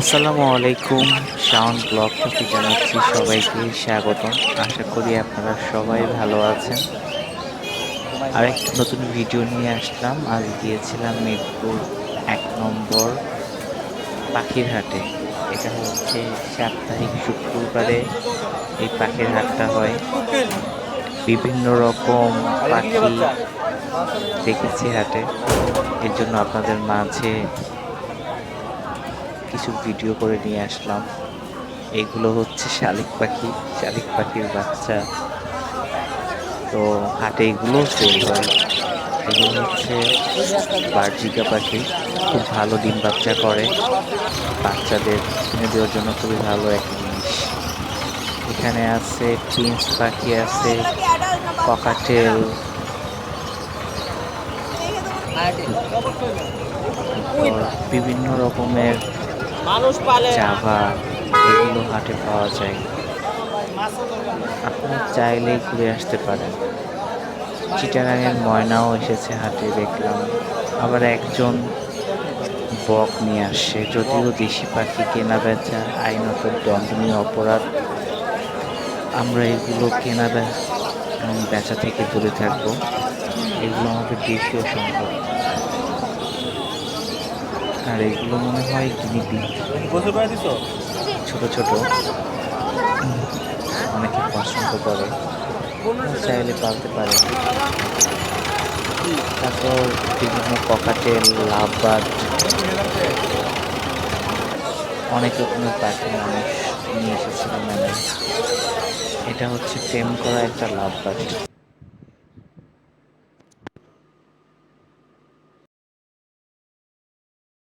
আসসালামু আলাইকুম, শাওন ব্লগ থেকে জানাচ্ছি সবাইকে স্বাগতম। আশা করি আপনারা সবাই ভালো আছেন। আরেকটা নতুন ভিডিও নিয়ে আসলাম। আজ গিয়েছিলাম মিরপুর এক নম্বর পাখির হাটে এটা হচ্ছে সাপ্তাহিক শুক্রবারে এই পাখির হাটটা হয়। বিভিন্ন রকম পাখি দেখেছি হাটে। এর জন্য আপনাদের মাঝে কিছু ভিডিও করে নিয়ে আসলাম। এগুলো হচ্ছে শালিক পাখি, শালিক পাখির বাচ্চা। তো হাটে এগুলো সেল হয়। এগুলো হচ্ছে বার্জিকা পাখি, খুব ভালো ডিম বাচ্চা করে। বাচ্চাদের কিনে দেওয়ার জন্য খুবই ভালো একটা জিনিস। এখানে আছে প্রিন্স পাখি আছে, ককাটেল। বিভিন্ন রকমের চাভা এগুলো হাটে পাওয়া যায়। আপনারা চাইলেই ঘুরে আসতে পারেন। চিটাগাঙের ময়নাও এসেছে হাটে, দেখলাম। আবার একজন বক নিয়ে আসছে। যদিও দেশি পাখি কেনা বেচা আইনত দণ্ডনীয় অপরাধ। আমরা এগুলো কেনা বেচা থেকে দূরে থাকব। এগুলো আমাদের দেশীয় সম্পদ। আর এগুলো মনে হয় দিছো? ছোট ছোট। অনেকে পছন্দ করে। চাইলে পালতে পারে। তারপর বিভিন্ন ককাটেল লাভবার্ড। অনেক রকমের পাখি মানুষ নিয়ে এসেছিল মেলায় এটা হচ্ছে প্রেম করা একটা লাভবার্ড।